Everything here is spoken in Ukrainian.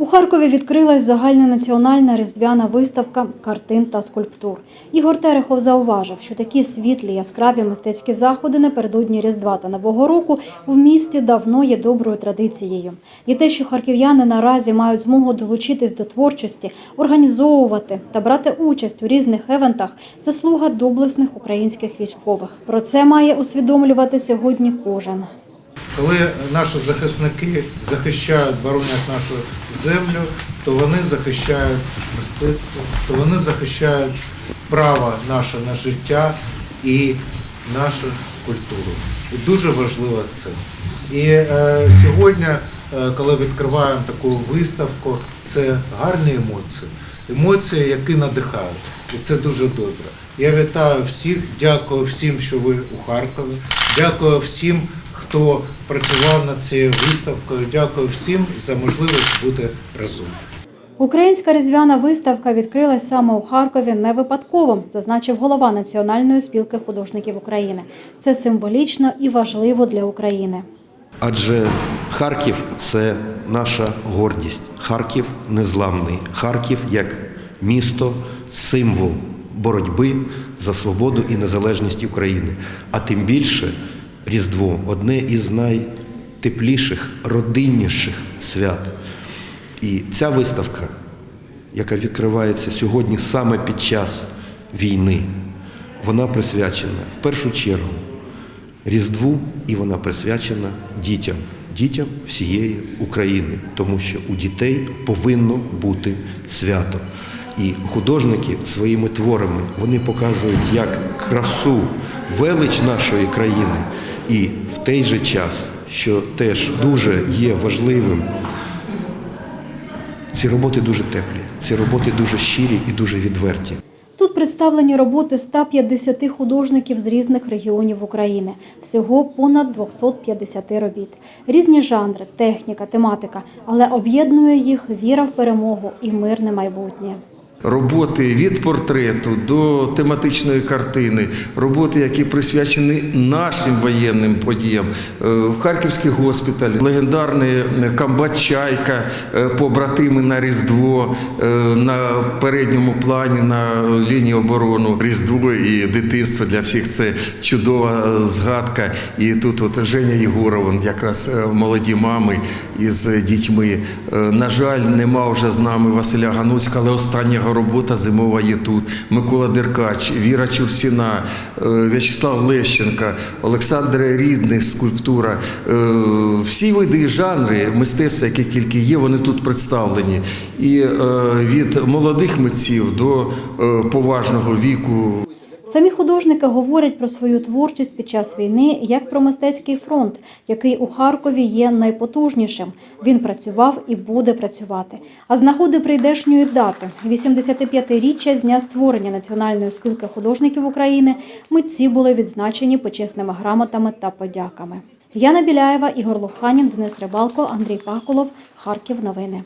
У Харкові відкрилась загальнонаціональна різдвяна виставка картин та скульптур. Ігор Терехов зауважив, що такі світлі яскраві мистецькі заходи напередодні Різдва та Нового року в місті давно є доброю традицією. І те, що харків'яни наразі мають змогу долучитись до творчості, організовувати та брати участь у різних евентах, заслуга доблесних українських військових. Про це має усвідомлювати сьогодні кожен. Коли наші захисники захищають, боронять нашу землю, то вони захищають мистецтво, то вони захищають право наше на життя і нашу культуру. І дуже важливо це. І е, сьогодні, е, коли відкриваємо таку виставку, це гарні емоції, емоції, які надихають. І це дуже добре. Я вітаю всіх, дякую всім, що ви у Харкові. Дякую всім, хто працював над цією виставкою. Дякую всім за можливість бути разом. Українська різдвяна виставка відкрилась саме у Харкові не випадково, зазначив голова Національної спілки художників України. Це символічно і важливо для України. Адже Харків це наша гордість. Харків незламний. Харків як місто, символ боротьби за свободу і незалежність України. А тим більше Різдво одне із найтепліших, родинніших свят. І ця виставка, яка відкривається сьогодні саме під час війни, вона присвячена в першу чергу Різдву, і вона присвячена дітям, дітям всієї України, тому що у дітей повинно бути свято. І художники своїми творами вони показують як красу, велич нашої країни, і в той же час, що теж дуже є важливим, ці роботи дуже теплі, ці роботи дуже щирі і дуже відверті. Представлені роботи 150 художників з різних регіонів України. Всього понад 250 робіт. Різні жанри, техніка, тематика, але об'єднує їх віра в перемогу і мирне майбутнє. Роботи від портрету до тематичної картини, роботи, які присвячені нашим воєнним подіям. Е, Харківський госпіталь, легендарний Камбачайка, е, побратими на Різдво, е, на передньому плані на лінії оборони. Різдво і дитинство для всіх це чудова згадка. І тут от Женя Єгоров, якраз е, молоді мами із дітьми. Е, На жаль, нема вже з нами Василя Гануцька, але остання робота зимова є тут. Микола Деркач, Віра Чурсіна, е, В'ячеслав Лещенка, Олександр Рідний, скульптура. Е, Всі види і жанри мистецтва, які тільки є, вони тут представлені. І е, від молодих митців до поважного віку. Самі художники говорять про свою творчість під час війни як про мистецький фронт, який у Харкові є найпотужнішим. Він працював і буде працювати. А з нагоди прийдешньої дати 85-річчя з дня створення Національної спілки художників України митці були відзначені почесними грамотами та подяками. Яна Біляєва, Ігор Лоханін, Денис Рибалко, Андрій Паколов, Харків. Новини.